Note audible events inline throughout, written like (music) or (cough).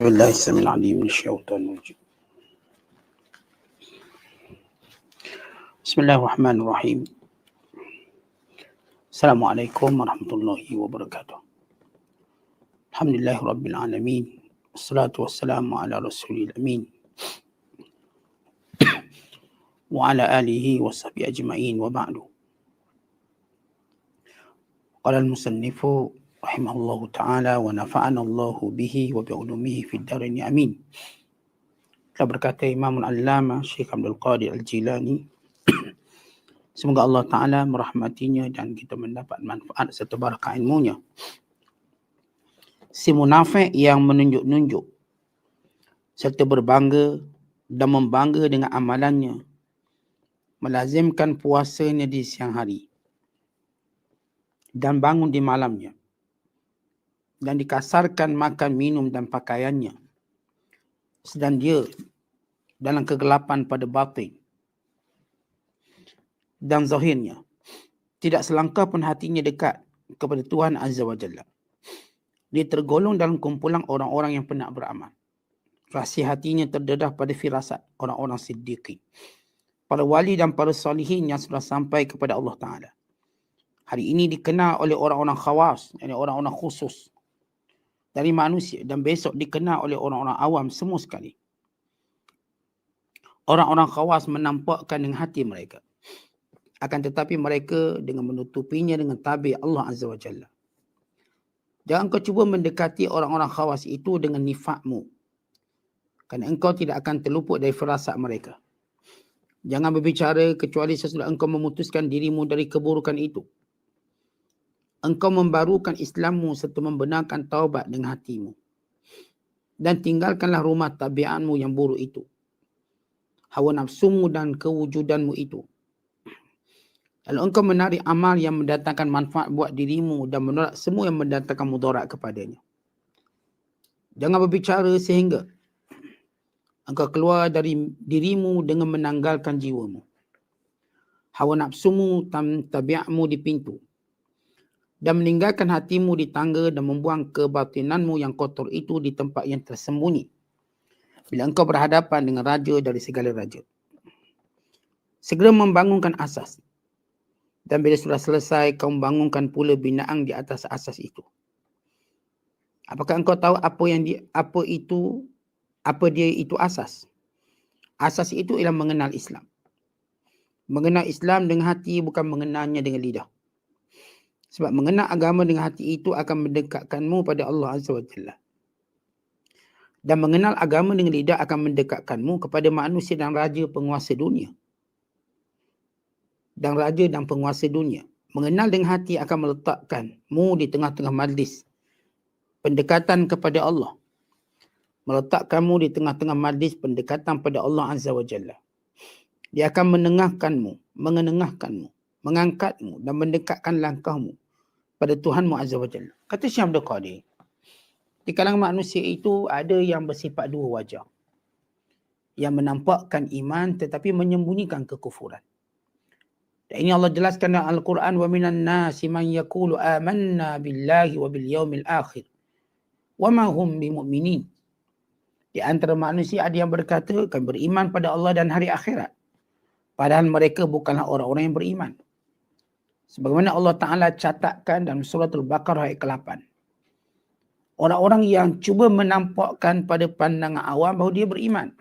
بالله السميع العليم من الشيطان الرجيم. بسم الله الرحمن الرحيم. السلام عليكم ورحمة الله وبركاته. الحمد لله رب العالمين. والصلاة والسلام على رسول الأمين. وعلى آله وصحبه أجمعين وبعد. قال المصنف رحمه الله تعالى ونفعنا الله به وبعلومه في الدارين امين telah berkata Imam Al-Allama Syekh Abdul Qadir Al-Jilani (clears throat) semoga Allah Ta'ala merahmatinya dan kita mendapat manfaat serta barakah ilmunya si munafik yang menunjuk-nunjuk serta berbangga dan membangga dengan amalannya melazimkan puasanya di siang hari dan bangun di malamnya dan dikasarkan makan minum dan pakaiannya. Sedang dia dalam kegelapan pada batin dan zahirnya. Tidak selangkah pun hatinya dekat kepada Tuhan Azza wa Jalla. Dia tergolong dalam kumpulan orang-orang yang pernah beramal. Rahsia hatinya terdedah pada firasat orang-orang siddiqin. Para wali dan para salihin yang sudah sampai kepada Allah Ta'ala. Hari ini dikenal oleh orang-orang khawas yakni orang-orang khusus dari manusia dan besok dikenal oleh orang-orang awam semua sekali. Orang-orang khawas menampakkan dengan hati mereka. Akan tetapi mereka dengan menutupinya dengan tabi Allah Azza wa Jalla. Jangan kau cuba mendekati orang-orang khawas itu dengan nifakmu. Kerana engkau tidak akan terluput dari firasat mereka. Jangan berbicara kecuali sesudah engkau memutuskan dirimu dari keburukan itu engkau membarukan Islammu serta membenarkan taubat dengan hatimu. Dan tinggalkanlah rumah tabiatmu yang buruk itu. Hawa nafsumu dan kewujudanmu itu. Lalu engkau menarik amal yang mendatangkan manfaat buat dirimu dan menolak semua yang mendatangkan mudarat kepadanya. Jangan berbicara sehingga engkau keluar dari dirimu dengan menanggalkan jiwamu. Hawa nafsumu dan tabiatmu di pintu dan meninggalkan hatimu di tangga dan membuang kebatinanmu yang kotor itu di tempat yang tersembunyi. Bila engkau berhadapan dengan raja dari segala raja. Segera membangunkan asas. Dan bila sudah selesai, kau membangunkan pula binaan di atas asas itu. Apakah engkau tahu apa yang di, apa itu apa dia itu asas? Asas itu ialah mengenal Islam. Mengenal Islam dengan hati bukan mengenalnya dengan lidah. Sebab mengenal agama dengan hati itu akan mendekatkanmu pada Allah Azza wa Jalla. Dan mengenal agama dengan lidah akan mendekatkanmu kepada manusia dan raja penguasa dunia. Dan raja dan penguasa dunia. Mengenal dengan hati akan meletakkanmu di tengah-tengah majlis. Pendekatan kepada Allah. Meletakkanmu di tengah-tengah majlis pendekatan pada Allah Azza wa Jalla. Dia akan menengahkanmu, mengenengahkanmu mengangkatmu dan mendekatkan langkahmu pada Tuhanmu Azza wa Jalla. Kata Abdul Qadir, di kalangan manusia itu ada yang bersifat dua wajah. Yang menampakkan iman tetapi menyembunyikan kekufuran. Dan ini Allah jelaskan dalam Al-Quran yaqulu amanna billahi wa bil yaumil akhir wa ma hum bimu'minin. Di antara manusia ada yang berkata akan beriman pada Allah dan hari akhirat. Padahal mereka bukanlah orang-orang yang beriman. Sebagaimana Allah Ta'ala catatkan dalam surat Al-Baqarah ayat ke-8. Orang-orang yang cuba menampakkan pada pandangan awam bahawa dia beriman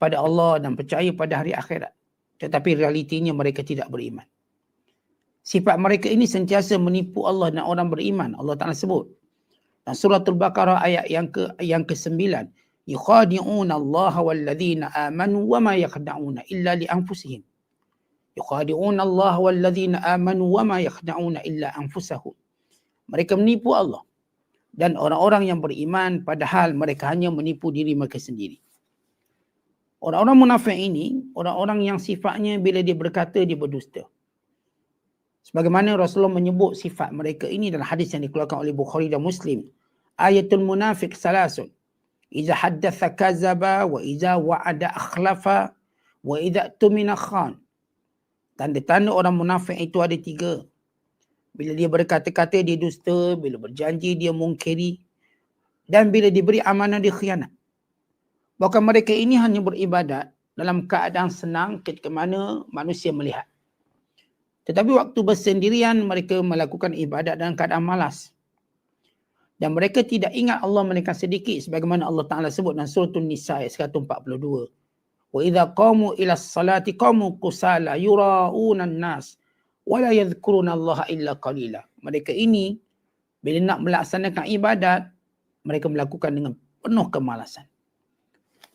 pada Allah dan percaya pada hari akhirat. Tetapi realitinya mereka tidak beriman. Sifat mereka ini sentiasa menipu Allah dan orang beriman. Allah Ta'ala sebut. Dan surat Al-Baqarah ayat yang ke yang ke-9. Yukhadi'una Allah wal amanu wa ma yakhda'una illa li anfusihim. Yukhadi'una Allah walladzina amanu wa ma yakhda'una illa anfusahum. Mereka menipu Allah dan orang-orang yang beriman padahal mereka hanya menipu diri mereka sendiri. Orang-orang munafik ini, orang-orang yang sifatnya bila dia berkata dia berdusta. Sebagaimana Rasulullah menyebut sifat mereka ini dalam hadis yang dikeluarkan oleh Bukhari dan Muslim. Ayatul munafik salasun. Iza haddatha kazaba wa iza wa'ada akhlafa wa iza tumina khan. Tanda-tanda orang munafik itu ada tiga. Bila dia berkata-kata dia dusta, bila berjanji dia mungkiri. dan bila diberi amanah dia khianat. Bahkan mereka ini hanya beribadat dalam keadaan senang ketika mana manusia melihat. Tetapi waktu bersendirian mereka melakukan ibadat dalam keadaan malas. Dan mereka tidak ingat Allah mereka sedikit sebagaimana Allah Ta'ala sebut dalam surah Nisa ayat 142. Qamu ila salati qamu kusala yura'una nas wa la yadhkuruna Allah illa qalila. Mereka ini bila nak melaksanakan ibadat mereka melakukan dengan penuh kemalasan.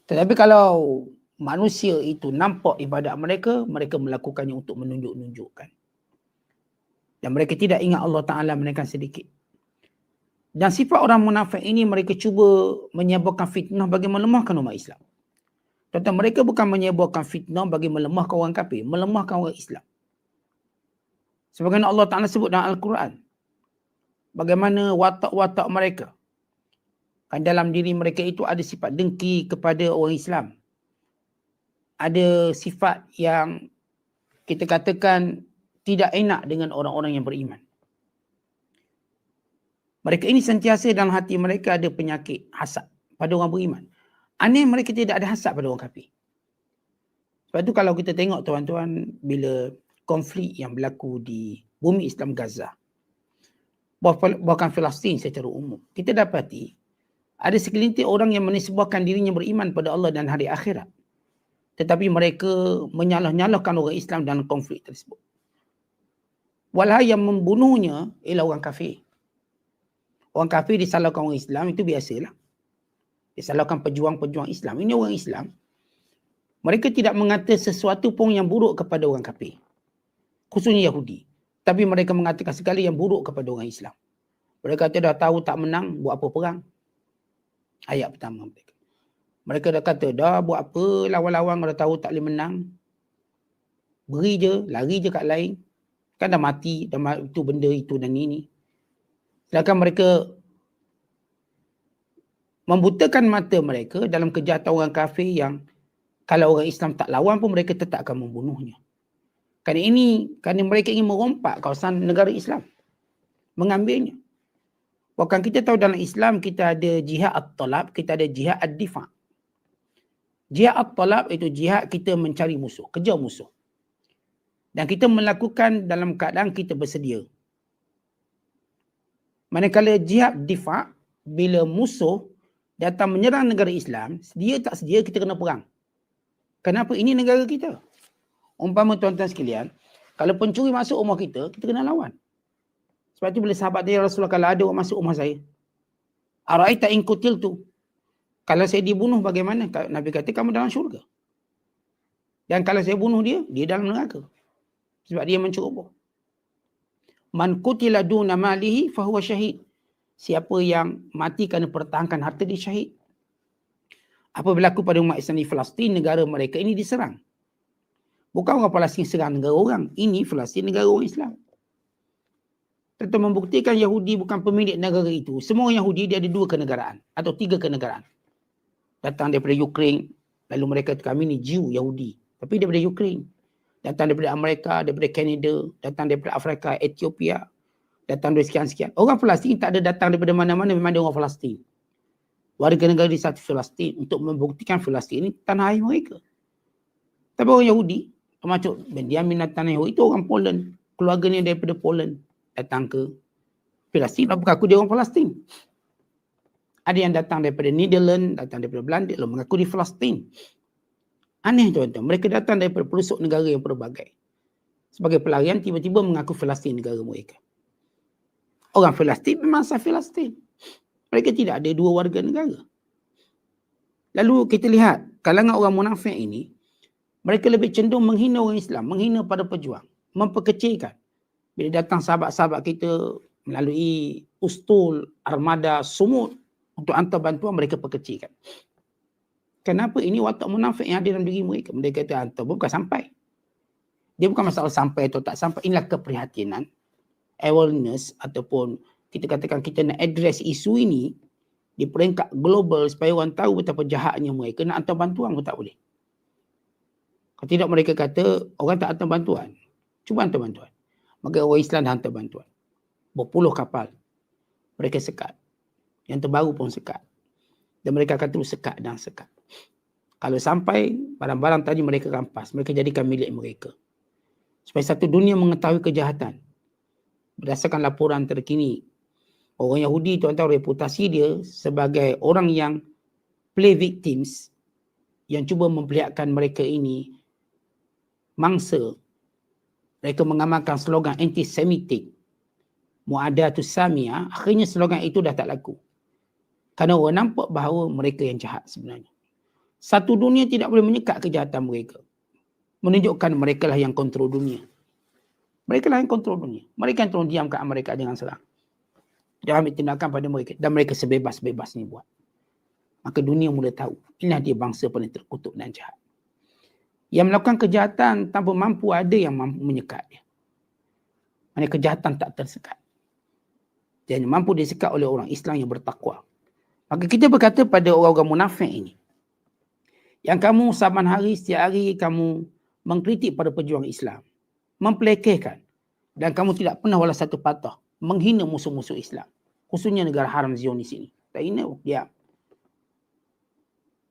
Tetapi kalau manusia itu nampak ibadat mereka, mereka melakukannya untuk menunjuk-nunjukkan. Dan mereka tidak ingat Allah Ta'ala menaikkan sedikit. Dan sifat orang munafik ini mereka cuba menyebarkan fitnah bagi melemahkan umat Islam. Tetapi mereka bukan menyebarkan fitnah bagi melemahkan orang kafir, melemahkan orang Islam. Sebagaimana Allah Ta'ala sebut dalam Al-Quran. Bagaimana watak-watak mereka. Kan dalam diri mereka itu ada sifat dengki kepada orang Islam ada sifat yang kita katakan tidak enak dengan orang-orang yang beriman. Mereka ini sentiasa dalam hati mereka ada penyakit hasad pada orang beriman. Aneh mereka tidak ada hasad pada orang kafir. Sebab itu kalau kita tengok tuan-tuan bila konflik yang berlaku di bumi Islam Gaza bahkan Palestin secara umum kita dapati ada segelintir orang yang menisbahkan dirinya beriman pada Allah dan hari akhirat tetapi mereka menyalah-nyalahkan orang Islam dalam konflik tersebut. Walau yang membunuhnya ialah orang kafir. Orang kafir disalahkan orang Islam itu biasalah. Disalahkan pejuang-pejuang Islam. Ini orang Islam. Mereka tidak mengata sesuatu pun yang buruk kepada orang kafir. Khususnya Yahudi. Tapi mereka mengatakan sekali yang buruk kepada orang Islam. Mereka kata dah tahu tak menang, buat apa perang. Ayat pertama mereka. Mereka dah kata, dah buat apa lawan-lawan dah tahu tak boleh menang. Beri je, lari je kat lain. Kan dah mati, dah itu benda itu dan ini. Sedangkan mereka membutakan mata mereka dalam kejahatan orang kafir yang kalau orang Islam tak lawan pun mereka tetap akan membunuhnya. Kerana ini, kerana mereka ingin merompak kawasan negara Islam. Mengambilnya. Bahkan kita tahu dalam Islam kita ada jihad at-talab, kita ada jihad ad-difa'. Jihad at-talab itu jihad kita mencari musuh, kejar musuh. Dan kita melakukan dalam keadaan kita bersedia. Manakala jihad difa' bila musuh datang menyerang negara Islam, sedia tak sedia kita kena perang. Kenapa? Ini negara kita. Umpama tuan-tuan sekalian, kalau pencuri masuk rumah kita, kita kena lawan. Sebab itu bila sahabat dia Rasulullah kalau ada orang masuk rumah saya. Ara'ita in kutil tu. Kalau saya dibunuh bagaimana? Nabi kata kamu dalam syurga. Dan kalau saya bunuh dia, dia dalam neraka. Sebab dia menceroboh. Man kutila duna malihi fahuwa syahid. Siapa yang mati kerana pertahankan harta dia syahid. Apa berlaku pada umat Islam di Palestin, negara mereka ini diserang. Bukan orang Palestin serang negara orang. Ini Palestin negara orang Islam. Tentu membuktikan Yahudi bukan pemilik negara itu. Semua Yahudi dia ada dua kenegaraan. Atau tiga kenegaraan datang daripada Ukraine lalu mereka kami ni Jew Yahudi tapi daripada Ukraine datang daripada Amerika daripada Canada datang daripada Afrika Ethiopia datang dari sekian-sekian. Orang Palestin tak ada datang daripada mana-mana memang dia orang Palestin. Warga negara di satu Palestin untuk membuktikan Palestin ini tanah air mereka. Tapi orang Yahudi termasuk Benjamin Netanyahu itu orang Poland. Keluarganya daripada Poland datang ke Palestin. Lalu mengaku dia orang Palestin. Ada yang datang daripada Netherlands, datang daripada Belanda, lalu mengaku di Palestin. Aneh tuan-tuan, mereka datang daripada pelosok negara yang berbagai. Sebagai pelarian, tiba-tiba mengaku Palestin negara mereka. Orang Palestin memang asal Palestin. Mereka tidak ada dua warga negara. Lalu kita lihat, kalangan orang munafik ini, mereka lebih cenderung menghina orang Islam, menghina pada pejuang, memperkecilkan. Bila datang sahabat-sahabat kita melalui ustul, armada, sumut, untuk hantar bantuan mereka perkecilkan. Kenapa ini watak munafik yang ada dalam diri mereka? Mereka kata hantar bukan sampai. Dia bukan masalah sampai atau tak sampai. Inilah keprihatinan, awareness ataupun kita katakan kita nak address isu ini di peringkat global supaya orang tahu betapa jahatnya mereka nak hantar bantuan pun tak boleh. Kalau tidak mereka kata orang tak hantar bantuan. Cuba hantar bantuan. Maka orang Islam dah hantar bantuan. Berpuluh kapal. Mereka sekat. Yang terbaru pun sekat. Dan mereka akan terus sekat dan sekat. Kalau sampai barang-barang tadi mereka rampas, mereka jadikan milik mereka. Supaya satu dunia mengetahui kejahatan. Berdasarkan laporan terkini, orang Yahudi tuan-tuan reputasi dia sebagai orang yang play victims yang cuba memperlihatkan mereka ini mangsa. Mereka mengamalkan slogan anti-semitik mu'adatus samia. Akhirnya slogan itu dah tak laku. Kerana orang nampak bahawa mereka yang jahat sebenarnya. Satu dunia tidak boleh menyekat kejahatan mereka. Menunjukkan mereka lah yang kontrol dunia mereka lah yang kontrol dunia mereka yang tolong diamkan mereka dengan serang jangan ambil tindakan pada mereka dan mereka sebebas-bebasnya buat maka dunia mula tahu inilah dia bangsa paling terkutuk dan jahat yang melakukan kejahatan tanpa mampu ada yang mampu menyekat dia. Mana kejahatan tak tersekat. Dan mampu disekat oleh orang Islam yang bertakwa. Maka kita berkata pada orang-orang munafik ini. Yang kamu saban hari, setiap hari kamu mengkritik pada pejuang Islam. Mempelekehkan. Dan kamu tidak pernah walau satu patah menghina musuh-musuh Islam. Khususnya negara haram Zionis ini. Tak hina, diam.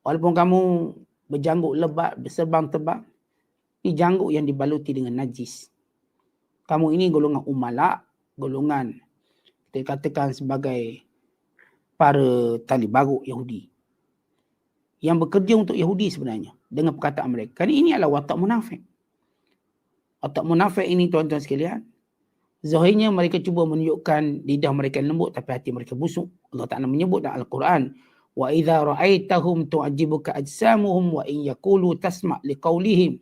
Walaupun kamu berjanggut lebat, berserbang tebak. Ini janggut yang dibaluti dengan najis. Kamu ini golongan umalak, golongan kita katakan sebagai para tali baru Yahudi. Yang bekerja untuk Yahudi sebenarnya dengan perkataan mereka. Kerana ini adalah watak munafik. Watak munafik ini tuan-tuan sekalian. Zahirnya mereka cuba menunjukkan lidah mereka lembut tapi hati mereka busuk. Allah Ta'ala menyebut dalam Al-Quran wa idza ra'aitahum tu'jibuka ajsamuhum wa in yaqulu tasma' liqaulihim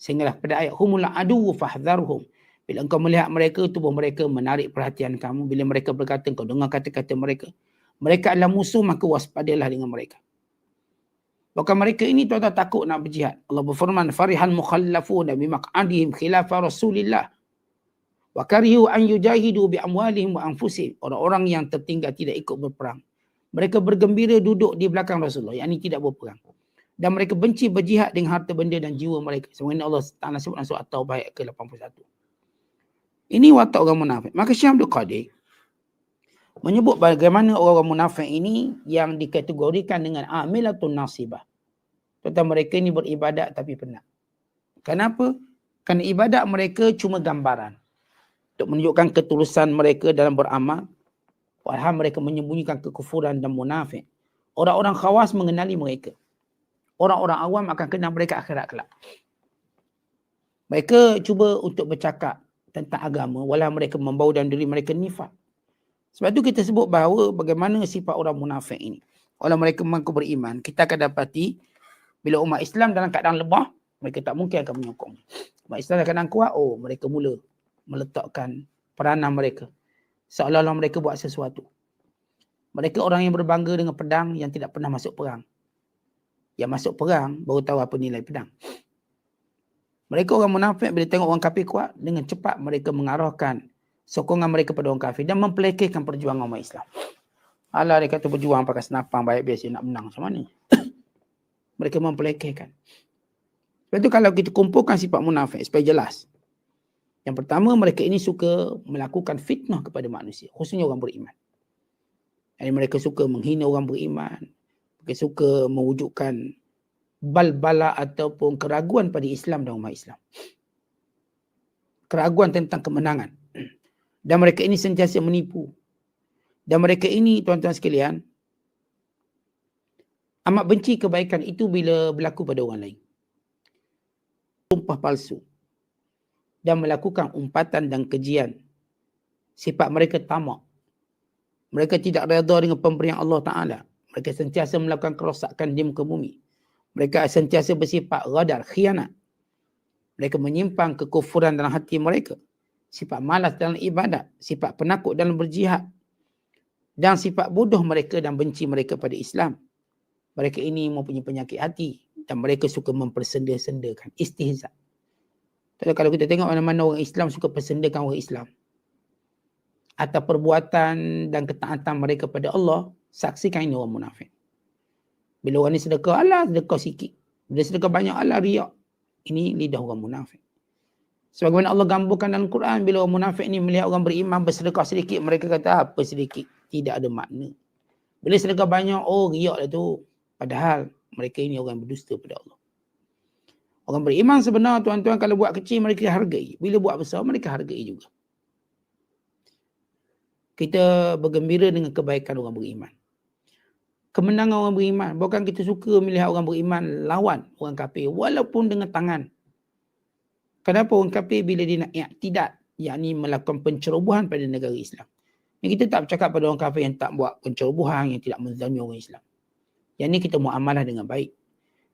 sehinggalah pada ayat humul adu fahdharhum bila engkau melihat mereka tubuh mereka menarik perhatian kamu bila mereka berkata engkau dengar kata-kata mereka mereka adalah musuh maka waspadalah dengan mereka Bahkan mereka ini tuan takut nak berjihad. Allah berfirman, Farihal mukhallafun bimaq'adihim khilafa Rasulillah. Wa karihu an yujahidu bi amwalihim wa anfusihim. Orang-orang yang tertinggal tidak ikut berperang mereka bergembira duduk di belakang Rasulullah yang ini tidak berperang dan mereka benci berjihad dengan harta benda dan jiwa mereka sebagaimana Allah Taala sebut dalam surah At-Taubah ayat ke-81 ini watak orang munafik maka Syekh Abdul Qadir menyebut bagaimana orang-orang munafik ini yang dikategorikan dengan amilatun nasibah tentang mereka ini beribadat tapi penat kenapa kerana ibadat mereka cuma gambaran untuk menunjukkan ketulusan mereka dalam beramal Padahal mereka menyembunyikan kekufuran dan munafik. Orang-orang khawas mengenali mereka. Orang-orang awam akan kenal mereka akhirat kelak. Mereka cuba untuk bercakap tentang agama walau mereka membau dan diri mereka nifat. Sebab itu kita sebut bahawa bagaimana sifat orang munafik ini. Walau mereka mengaku beriman, kita akan dapati bila umat Islam dalam keadaan lebah, mereka tak mungkin akan menyokong. Umat Islam dalam keadaan kuat, oh mereka mula meletakkan peranan mereka seolah-olah mereka buat sesuatu. Mereka orang yang berbangga dengan pedang yang tidak pernah masuk perang. Yang masuk perang baru tahu apa nilai pedang. Mereka orang munafik bila tengok orang kafir kuat, dengan cepat mereka mengarahkan sokongan mereka pada orang kafir dan mempelekehkan perjuangan umat Islam. Allah dia kata berjuang pakai senapang baik biasa nak menang macam mana? (coughs) mereka mempelekehkan. Sebab itu kalau kita kumpulkan sifat munafik supaya jelas. Yang pertama mereka ini suka melakukan fitnah kepada manusia, khususnya orang beriman. Jadi mereka suka menghina orang beriman, mereka suka mewujudkan bal-bala ataupun keraguan pada Islam dan umat Islam. Keraguan tentang kemenangan. Dan mereka ini sentiasa menipu. Dan mereka ini tuan-tuan sekalian, amat benci kebaikan itu bila berlaku pada orang lain. Sumpah palsu dan melakukan umpatan dan kejian. Sifat mereka tamak. Mereka tidak reda dengan pemberian Allah Ta'ala. Mereka sentiasa melakukan kerosakan di muka bumi. Mereka sentiasa bersifat radar, khianat. Mereka menyimpang kekufuran dalam hati mereka. Sifat malas dalam ibadat. Sifat penakut dalam berjihad. Dan sifat bodoh mereka dan benci mereka pada Islam. Mereka ini mempunyai penyakit hati. Dan mereka suka mempersenda-sendakan. Istihzat. Tapi kalau kita tengok mana-mana orang Islam suka persendakan orang Islam. Atau perbuatan dan ketaatan mereka pada Allah, saksikan ini orang munafik. Bila orang ni sedekah, Allah sedekah sikit. Bila sedekah banyak, Allah riak. Ini lidah orang munafik. Sebagaimana Allah gambarkan dalam Quran, bila orang munafik ni melihat orang beriman bersedekah sedikit, mereka kata apa sedikit? Tidak ada makna. Bila sedekah banyak, oh riak lah tu. Padahal mereka ini orang berdusta pada Allah. Orang beriman sebenar tuan-tuan kalau buat kecil mereka hargai. Bila buat besar mereka hargai juga. Kita bergembira dengan kebaikan orang beriman. Kemenangan orang beriman. Bukan kita suka melihat orang beriman lawan orang kafir. Walaupun dengan tangan. Kenapa orang kafir bila dia nak tidak yakni melakukan pencerobohan pada negara Islam. Yang kita tak bercakap pada orang kafir yang tak buat pencerobohan, yang tidak menzalimi orang Islam. Yang ni kita muamalah dengan baik.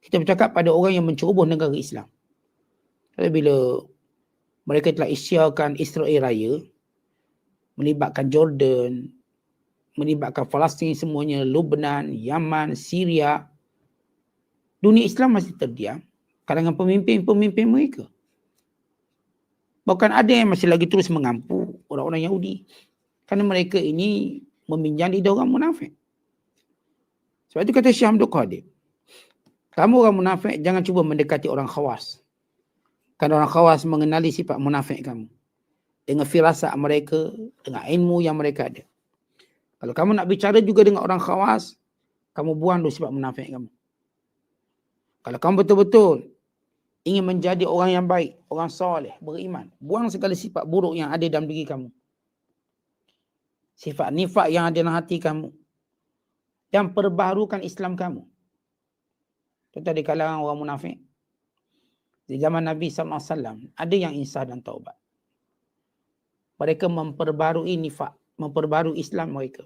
Kita bercakap pada orang yang menceroboh negara Islam. Tapi bila mereka telah isyakan Israel Raya, melibatkan Jordan, melibatkan Palestin semuanya, Lebanon, Yaman, Syria, dunia Islam masih terdiam kalangan pemimpin-pemimpin mereka. Bahkan ada yang masih lagi terus mengampu orang-orang Yahudi. Kerana mereka ini meminjam lidah orang munafik. Sebab itu kata Syekh Abdul Qadir. Kamu orang munafik jangan cuba mendekati orang khawas. Kerana orang khawas mengenali sifat munafik kamu. Dengan firasat mereka, dengan ilmu yang mereka ada. Kalau kamu nak bicara juga dengan orang khawas, kamu buang dulu sifat munafik kamu. Kalau kamu betul-betul ingin menjadi orang yang baik, orang soleh, beriman. Buang segala sifat buruk yang ada dalam diri kamu. Sifat nifak yang ada dalam hati kamu. Dan perbaharukan Islam kamu. Itu tadi kalangan orang munafik. Di zaman Nabi SAW, ada yang insah dan taubat. Mereka memperbarui nifak, memperbarui Islam mereka.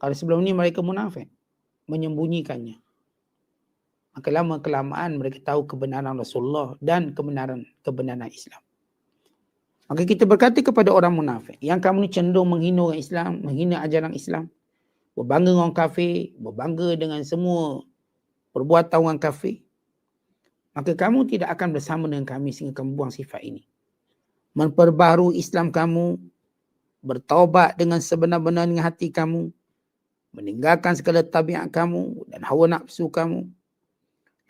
Kalau sebelum ni mereka munafik, menyembunyikannya. Maka lama kelamaan mereka tahu kebenaran Rasulullah dan kebenaran kebenaran Islam. Maka kita berkata kepada orang munafik, yang kamu ni cenderung menghina orang Islam, menghina ajaran Islam, berbangga dengan orang kafir, berbangga dengan semua perbuatan orang kafir, maka kamu tidak akan bersama dengan kami sehingga kamu buang sifat ini. Memperbaharui Islam kamu, bertaubat dengan sebenar-benar dengan hati kamu, meninggalkan segala tabiat kamu dan hawa nafsu kamu,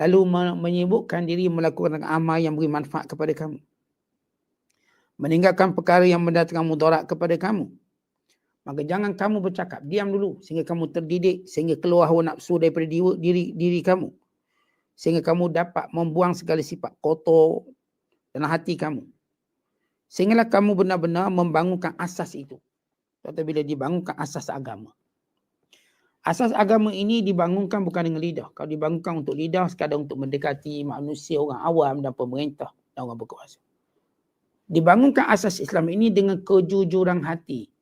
lalu menyibukkan diri melakukan amal yang beri manfaat kepada kamu. Meninggalkan perkara yang mendatangkan mudarat kepada kamu. Maka jangan kamu bercakap, diam dulu sehingga kamu terdidik, sehingga keluar hawa nafsu daripada diri, diri, diri kamu. Sehingga kamu dapat membuang segala sifat kotor dalam hati kamu. Sehinggalah kamu benar-benar membangunkan asas itu. Atau bila dibangunkan asas agama. Asas agama ini dibangunkan bukan dengan lidah. Kalau dibangunkan untuk lidah, sekadar untuk mendekati manusia, orang awam dan pemerintah dan orang berkuasa. Dibangunkan asas Islam ini dengan kejujuran hati.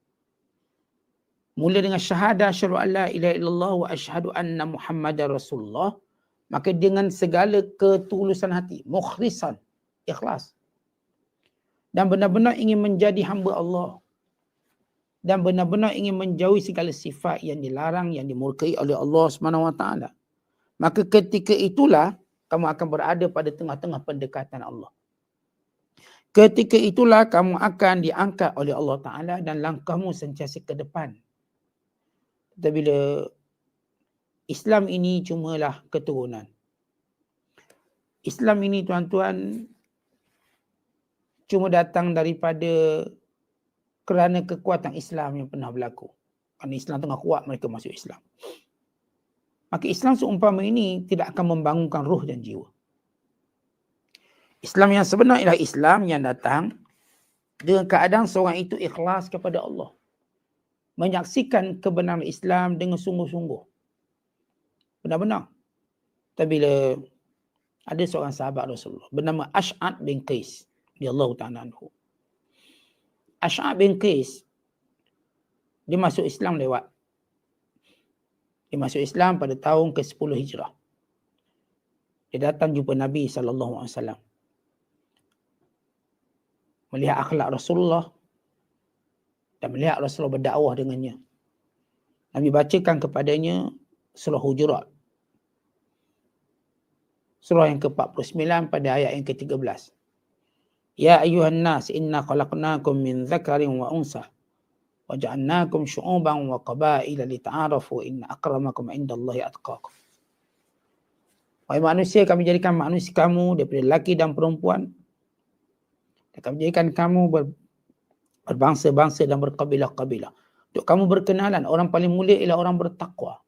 Mula dengan syahadah syarul la ilaha illallah wa asyhadu anna muhammadar rasulullah. Maka dengan segala ketulusan hati, mukhrisan, ikhlas. Dan benar-benar ingin menjadi hamba Allah dan benar-benar ingin menjauhi segala sifat yang dilarang yang dimurkai oleh Allah Subhanahu Wa Taala. Maka ketika itulah kamu akan berada pada tengah-tengah pendekatan Allah. Ketika itulah kamu akan diangkat oleh Allah Taala dan langkahmu sentiasa ke depan. Tetapi bila Islam ini cumalah keturunan. Islam ini tuan-tuan cuma datang daripada kerana kekuatan Islam yang pernah berlaku. Kerana Islam tengah kuat, mereka masuk Islam. Maka Islam seumpama ini tidak akan membangunkan roh dan jiwa. Islam yang sebenar ialah Islam yang datang dengan keadaan seorang itu ikhlas kepada Allah. Menyaksikan kebenaran Islam dengan sungguh-sungguh. Benar-benar. Tapi bila ada seorang sahabat Rasulullah bernama Ash'ad bin Qais. Dia Allah Ta'ala. Ash'ab bin Qais dia masuk Islam lewat dia masuk Islam pada tahun ke-10 Hijrah. Dia datang jumpa Nabi sallallahu alaihi wasallam. Melihat akhlak Rasulullah dan melihat Rasulullah berdakwah dengannya. Nabi bacakan kepadanya surah Hujurat. Surah yang ke-49 pada ayat yang ke-13. Nas inna khalaqnakum min dhakarin wa unsa wa ja'alnakum syu'uban wa qabaila lita'arafu inna akramakum indallahi atqakum. Wahai manusia kami jadikan manusia kamu daripada lelaki dan perempuan dan kami jadikan kamu ber, berbangsa-bangsa dan berkabilah-kabilah. Untuk kamu berkenalan, orang paling mulia ialah orang bertakwa.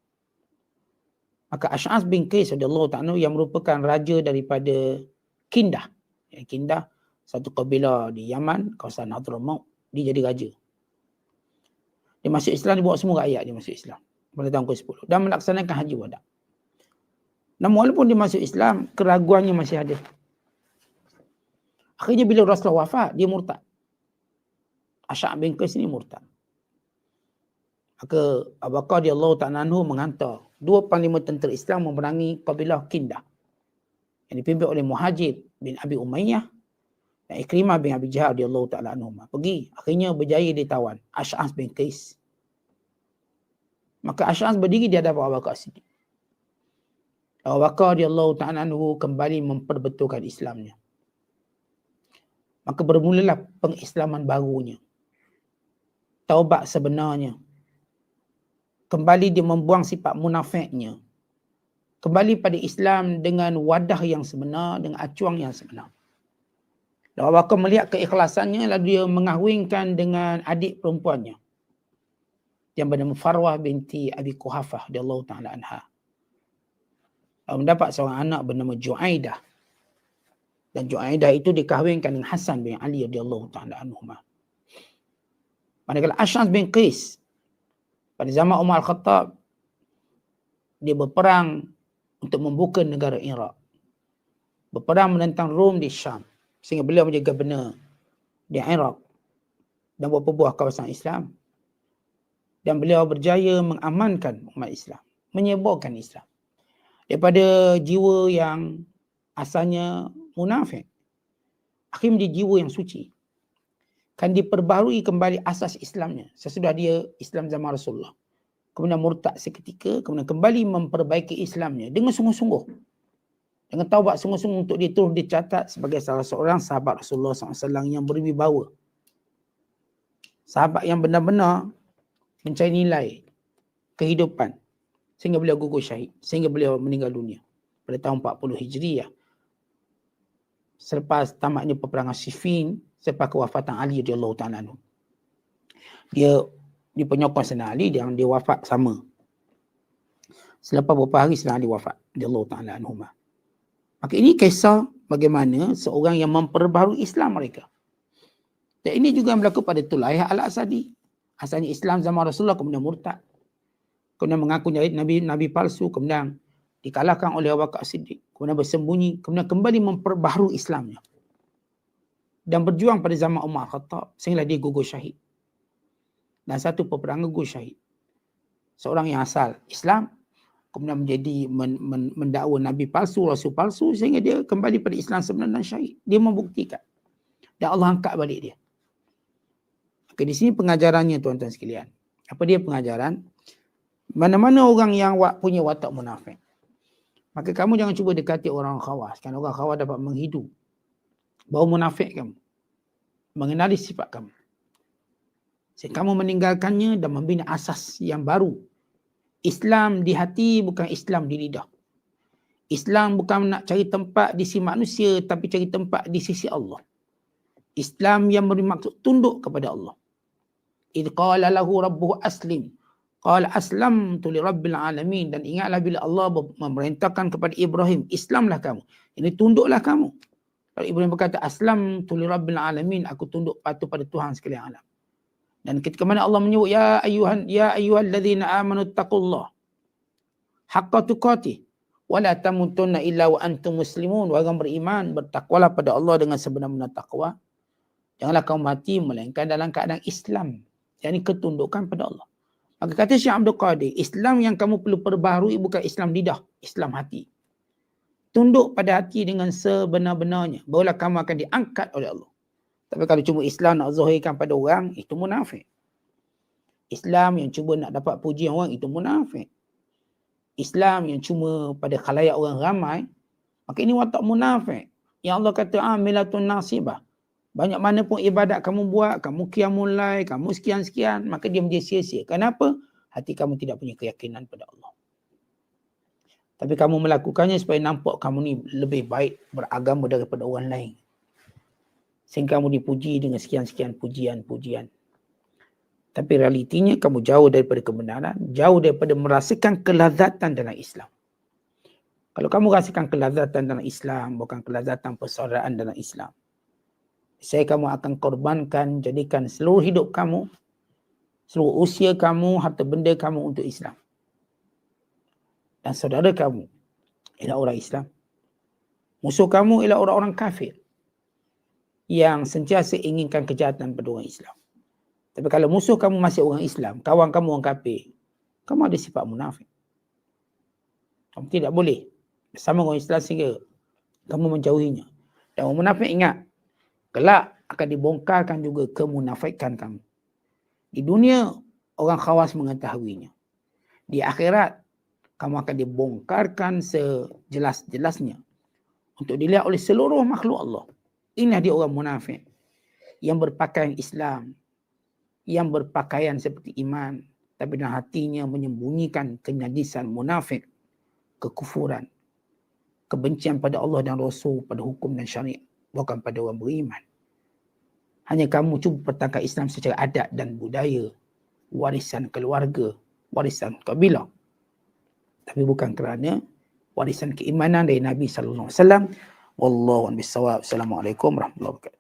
Maka Ash'as bin Qais yang merupakan raja daripada Kindah. Ya, Kindah, satu kabilah di Yaman, kawasan Hadramaut, dia jadi raja. Dia masuk Islam, dia bawa semua rakyat dia masuk Islam pada tahun ke-10 dan melaksanakan haji wada. Namun walaupun dia masuk Islam, keraguannya masih ada. Akhirnya bila Rasulullah wafat, dia murtad. Asy'ab bin Qais ni murtad. Maka Abu Bakar dia Allah Ta'ala menghantar dua panglima tentera Islam memerangi kabilah Kindah. Yang dipimpin oleh Muhajir bin Abi Umayyah dan Ikrimah bin Abi Jahal dia Allah Ta'ala Pergi. Akhirnya berjaya ditawan. Ash'as bin Qais. Maka Ash'as berdiri di hadapan Abu Bakar Siddiq. Abu Bakar dia Allah Ta'ala kembali memperbetulkan Islamnya. Maka bermulalah pengislaman barunya. Taubat sebenarnya kembali dia membuang sifat munafiknya. Kembali pada Islam dengan wadah yang sebenar, dengan acuang yang sebenar. Lalu Bakar melihat keikhlasannya, lalu dia mengahwinkan dengan adik perempuannya. Yang bernama Farwah binti Abi Kuhafah, dia Allah Ta'ala anha. Lalu mendapat seorang anak bernama Ju'aidah. Dan Ju'aidah itu dikahwinkan dengan Hasan bin Ali, dia Allah Ta'ala anhumah. Manakala Ash'as bin Qis, pada zaman Umar Al-Khattab dia berperang untuk membuka negara Iraq. Berperang menentang Rom di Syam sehingga beliau menjadi gubernur di Iraq dan beberapa buah kawasan Islam. Dan beliau berjaya mengamankan umat Islam, menyebarkan Islam. Daripada jiwa yang asalnya munafik, akhirnya menjadi jiwa yang suci kan diperbarui kembali asas Islamnya sesudah dia Islam zaman Rasulullah. Kemudian murtad seketika, kemudian kembali memperbaiki Islamnya dengan sungguh-sungguh. Dengan taubat sungguh-sungguh untuk dia terus dicatat sebagai salah seorang sahabat Rasulullah SAW yang berwibawa. Sahabat yang benar-benar mencari nilai kehidupan sehingga beliau gugur syahid, sehingga beliau meninggal dunia pada tahun 40 Hijriah. Selepas tamatnya peperangan Siffin, selepas kewafatan Ali radhiyallahu taala Dia di penyokong Sayyidina Ali dia dia wafat sama. Selepas beberapa hari Sayyidina Ali wafat radhiyallahu taala anhu. Maka ini kisah bagaimana seorang yang memperbaharui Islam mereka. Dan ini juga yang berlaku pada Tulaih al-Asadi. Asalnya Islam zaman Rasulullah kemudian murtad. Kemudian mengaku Nabi Nabi palsu. Kemudian dikalahkan oleh Abu Bakar Siddiq. Kemudian bersembunyi. Kemudian kembali memperbaharui Islamnya dan berjuang pada zaman Umar Khattab sehingga dia gugur syahid. Dan satu peperangan gugur syahid. Seorang yang asal Islam kemudian menjadi men, men, mendakwa Nabi palsu, Rasul palsu sehingga dia kembali pada Islam sebenar dan syahid. Dia membuktikan. Dan Allah angkat balik dia. Okay, di sini pengajarannya tuan-tuan sekalian. Apa dia pengajaran? Mana-mana orang yang punya watak munafik. Maka kamu jangan cuba dekati orang khawas. Kan orang khawas dapat menghidu. Bau munafik kamu mengenali sifat kamu. Sehingga kamu meninggalkannya dan membina asas yang baru. Islam di hati bukan Islam di lidah. Islam bukan nak cari tempat di sisi manusia tapi cari tempat di sisi Allah. Islam yang bermaksud tunduk kepada Allah. Idh qala lahu rabbuhu aslim. Qala aslam tu li rabbil alamin. Dan ingatlah bila Allah memerintahkan kepada Ibrahim, Islamlah kamu. Ini tunduklah kamu. Kalau Ibrahim berkata, Aslam tuli Rabbil Alamin, aku tunduk patuh pada Tuhan sekalian alam. Dan ketika mana Allah menyebut, Ya ayuhan, ya ayuhan ladhina amanu taqullah. Haqqa tuqati. Wala tamutunna illa wa antum muslimun. Orang beriman, bertakwalah pada Allah dengan sebenar-benar takwa. Janganlah kau mati melainkan dalam keadaan Islam. Yang ini ketundukan pada Allah. Maka kata Syekh Abdul Qadir, Islam yang kamu perlu perbaharui bukan Islam lidah, Islam hati tunduk pada hati dengan sebenar-benarnya barulah kamu akan diangkat oleh Allah tapi kalau cuma Islam nak zahirkan pada orang itu munafik. Islam yang cuba nak dapat pujian orang itu munafik. Islam yang cuma pada khalayak orang ramai maka ini watak munafik. Yang Allah kata amilatun nasibah. Banyak mana pun ibadat kamu buat kamu qiyamul kamu sekian-sekian maka dia menjadi sia-sia. Kenapa? Hati kamu tidak punya keyakinan pada Allah. Tapi kamu melakukannya supaya nampak kamu ni lebih baik beragama daripada orang lain. Sehingga kamu dipuji dengan sekian-sekian pujian-pujian. Tapi realitinya kamu jauh daripada kebenaran, jauh daripada merasakan kelazatan dalam Islam. Kalau kamu rasakan kelazatan dalam Islam, bukan kelazatan persaudaraan dalam Islam. Saya kamu akan korbankan, jadikan seluruh hidup kamu, seluruh usia kamu, harta benda kamu untuk Islam. Dan saudara kamu ialah orang Islam. Musuh kamu ialah orang-orang kafir yang sentiasa inginkan kejahatan pada orang Islam. Tapi kalau musuh kamu masih orang Islam, kawan kamu orang kafir, kamu ada sifat munafik. Kamu tidak boleh bersama orang Islam sehingga kamu menjauhinya. Dan orang munafik ingat, kelak akan dibongkarkan juga kemunafikan kamu. Di dunia, orang khawas mengetahuinya. Di akhirat, kamu akan dibongkarkan sejelas-jelasnya untuk dilihat oleh seluruh makhluk Allah. Inilah dia orang munafik yang berpakaian Islam, yang berpakaian seperti iman, tapi dalam hatinya menyembunyikan kenajisan munafik, kekufuran, kebencian pada Allah dan Rasul, pada hukum dan syariat, bukan pada orang beriman. Hanya kamu cuba pertangkap Islam secara adat dan budaya, warisan keluarga, warisan kabilah. Tapi bukan kerana warisan keimanan dari Nabi sallallahu alaihi wasallam والله بالصواب السلام عليكم ورحمة الله وبركاته.